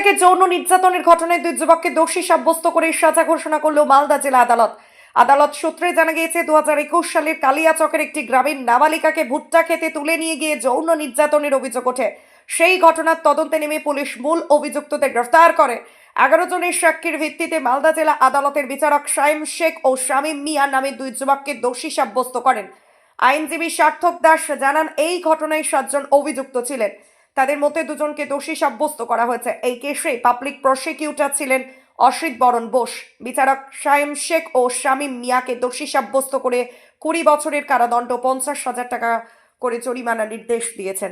নাবালিকাকে যৌন নির্যাতনের ঘটনায় দুই যুবককে দোষী সাব্যস্ত করে সাজা ঘোষণা করল মালদা জেলা আদালত। আদালত সূত্রে জানা গিয়েছে দু সালের কালিয়াচকের একটি গ্রামীণ নাবালিকাকে ভুট্টা খেতে তুলে নিয়ে গিয়ে যৌন নির্যাতনের অভিযোগ ওঠে। সেই ঘটনার তদন্তে নেমে পুলিশ মূল অভিযুক্তদের গ্রেফতার করে। এগারো জনের সাক্ষীর ভিত্তিতে মালদা জেলা আদালতের বিচারক শাইম শেখ ও শামীম মিয়া নামে দুই যুবককে দোষী সাব্যস্ত করেন। আইনজীবী সার্থক দাস জানান, এই ঘটনায় সাতজন অভিযুক্ত ছিলেন। তাদের মধ্যে দুজনকে দোষী সাব্যস্ত করা হয়েছে। এই কেসে পাবলিক প্রসিকিউটর ছিলেন অসিত বরণ বোস। বিচারক শাইম শেখ ও শামীম মিয়াকে দোষী সাব্যস্ত করে কুড়ি বছরের কারাদণ্ড পঞ্চাশ হাজার টাকা করে জরিমানা নির্দেশ দিয়েছেন।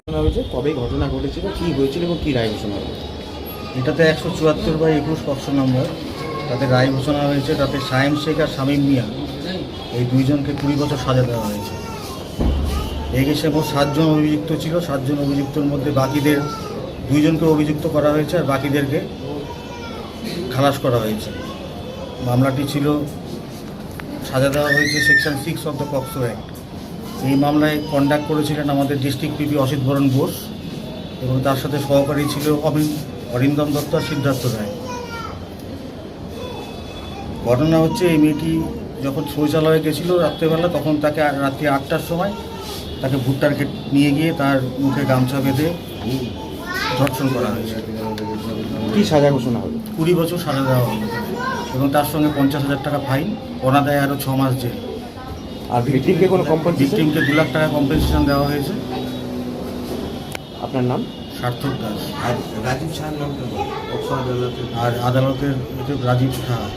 কবে ঘটনা ঘটেছিল কি হয়েছিল এবং কি রায় ঘোষণা এটাতে একশো চুয়াত্তর বাই একুশ পক্ষ নম্বর। তাতে রায় ঘোষণা হয়েছে তাতে সায়েম শেখ আর শামীম মিয়া এই দুইজনকে কুড়ি বছর সাজা দেওয়া হয়েছে। কেসে মোট সাতজন অভিযুক্ত ছিল, সাতজন অভিযুক্তর মধ্যে বাকিদের দুইজনকে অভিযুক্ত করা হয়েছে আর বাকিদেরকে খালাস করা হয়েছে। মামলাটি ছিল, সাজা দেওয়া হয়েছে section six of the POCSO act. এই মামলায় কন্ডাক্ট করেছিলেন আমাদের ডিস্ট্রিক্ট পিপি অসিত বরণ বোস এবং তার সাথে সহকারী ছিল অমিন অরিন্দম দত্ত আর সিদ্ধার্থ রায়। ঘটনা হচ্ছে, এই মেয়েটি যখন শৌচালয়ে গেছিল রাত্রেবেলা, তখন তাকে রাত্রি আটটার সময় তাকে ভুট্টার খেত নিয়ে গিয়ে তার মুখে গামছা বেঁধে ধর্ষণ করা হয়েছে। কি সাজা ঘোষণা হবে? কুড়ি বছর সাজা দেওয়া হলো এবং তার সঙ্গে পঞ্চাশ হাজার টাকা ফাইন অনাদায় আরও ছ মাস জেল। আর ভিক্টিমকে কোনো কম্পেনসেশন ভিক্টিমকে দু লাখ টাকা কম্পেনসেশন দেওয়া হয়েছে। আপনার নাম? সার্থক দাস। আর রাজীব নামটা আদালতের আর আদালতের রাজীব সাহা।